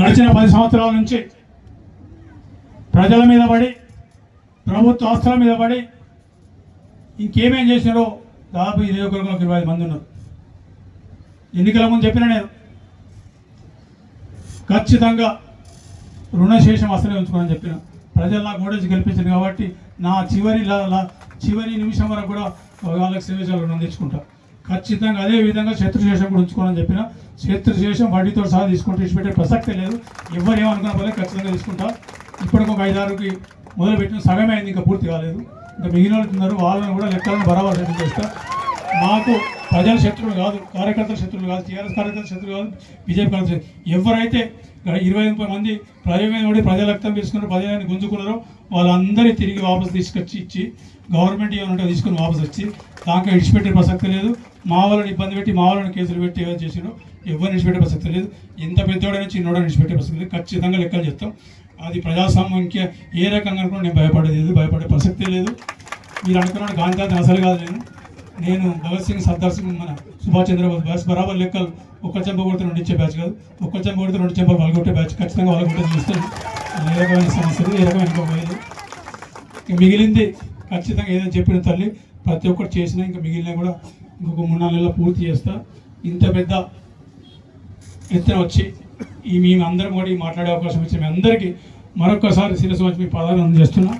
గడిచిన పది సంవత్సరాల నుంచి ప్రజల మీద పడి ప్రభుత్వ ఆస్తుల మీద పడి ఇంకేమేం చేసినారో దాదాపు ఇరవై ఒకరికి ఇరవై ఐదు మంది ఉన్నారు. ఎన్నికల ముందు చెప్పిన నేను ఖచ్చితంగా రుణశేషం అసలే ఉంచుకోనని చెప్పిన. ప్రజలు నాకు ఓటేసి గెలిపించారు కాబట్టి నా చివరి లా- చివరి నిమిషం వరకు కూడా వాళ్ళకి సేవ రుణం తెచ్చుకుంటా. ఖచ్చితంగా అదే విధంగా శత్రుశేషం కూడా ఉంచుకోవాలని చెప్పిన. శత్రుశేషం వడ్డీతో సహా తీసుకుంటే తీసిపెట్టే ప్రసక్తే లేదు. ఎవరు ఏమనుకున్నా పర్లేదు ఖచ్చితంగా తీసుకుంటా. ఇప్పటికి ఒక ఐదారుకి మొదలుపెట్టిన సగమే అయింది ఇంకా పూర్తి కాలేదు. ఇంకా మిగిలిన వాళ్ళు ఉన్నారు వాళ్ళని కూడా లెక్కలను బరాబర్ సిద్ధం చేస్తా. మాకు ప్రజల శత్రువులు కాదు కార్యకర్తల శత్రువులు కాదు టీఆర్ఎస్ కార్యకర్తల శత్రువులు కాదు బీజేపీ కార్యకర్తలు ఎవరైతే ఇరవై ముప్పై మంది ప్రజల మీద పడి ప్రజల రక్తం తీసుకున్నారు ప్రజలని గుంజుకున్నారో వాళ్ళందరినీ తిరిగి వాపసు తీసుకొచ్చి ఇచ్చి గవర్నమెంట్ ఏమంటే తీసుకుని వాపసు వచ్చి దాంట్లో విడిచిపెట్టే ప్రసక్తి లేదు. మా వాళ్ళని ఇబ్బంది పెట్టి మా వాళ్ళని కేసులు పెట్టి ఏదో చేసినో ఎవరు విడిచిపెట్టే ప్రసక్తి లేదు. ఎంత పెద్దోడైనా చిన్నోడని విడిచిపెట్టే ప్రసక్తి లేదు. ఖచ్చితంగా లెక్కలు చెప్తాం. అది ప్రజాస్వామ్యంకి ఏ రకంగా కూడా నేను భయపడేది భయపడే ప్రసక్తే లేదు. మీరు అనుకున్నాడు గాంధీ అసలు కాదు నేను. నేను భగత్ సింగ్ సర్దార్ సింగ్ మన సుభాష్ చంద్రబోస్ బ్యాచ్ బరాబర్ లెక్కలు ఒక్క చెంప కొడితే రెండు ఇచ్చే బ్యాచ్ కాదు. ఒక్క చెంప కొడితే రెండు చెంపలు వాళ్ళగొట్టే బ్యాచ్ ఖచ్చితంగా వాళ్ళగొట్టే చూస్తాను. ఏ రకమైన సమస్యలు ఏ రకమైన మిగిలింది ఖచ్చితంగా ఏదైనా చెప్పిన తల్లి ప్రతి ఒక్కటి చేసినా ఇంకా మిగిలిన కూడా ఇంకొక మూడు నాలుగు నెలల్లో పూర్తి చేస్తా. ఇంత పెద్ద ఎత్తున వచ్చి ఈ మేము అందరం కూడా మాట్లాడే అవకాశం ఇచ్చి మీ అందరికీ మరొకసారి శిరస్సు వచ్చి మీ పదాలు అందజేస్తున్నా.